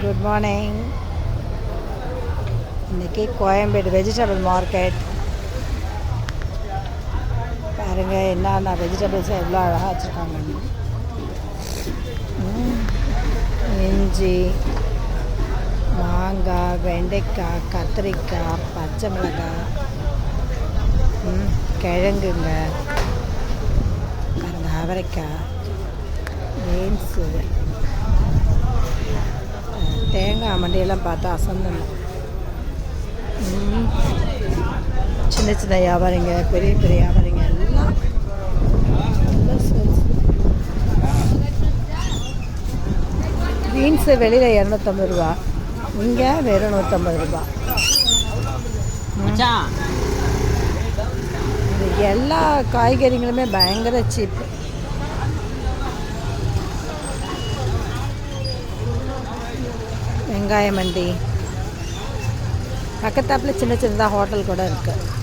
Good morning இன்னைக்கு Koyambedu vegetable market பாருங்க என்னென்ன வெஜிடபிள்ஸ் எவ்வளோ அழகாக வச்சுருக்காங்க. இஞ்சி மாங்காய் வெண்டைக்காய் கத்திரிக்காய் பச்சை மிளகாய் கிழங்குங்க பாருங்க அவரைக்காய் பீன்ஸு தேங்காய் மண்டியெல்லாம் பார்த்தா அசந்தம் சின்ன சின்ன வியாபாரிங்க பெரிய பெரிய வியாபாரிங்க எல்லாம். பீன்ஸு வெளியில் இரநூத்தம்பது ரூபா இங்கே வெறும் நூற்றம்பது ரூபா. எல்லா காய்கறிகளுமே பயங்கர சீப்பு வெங்காய மண்டி பக்கத்தாப்புல சின்ன சின்னதாக ஹோட்டல் கூட இருக்குது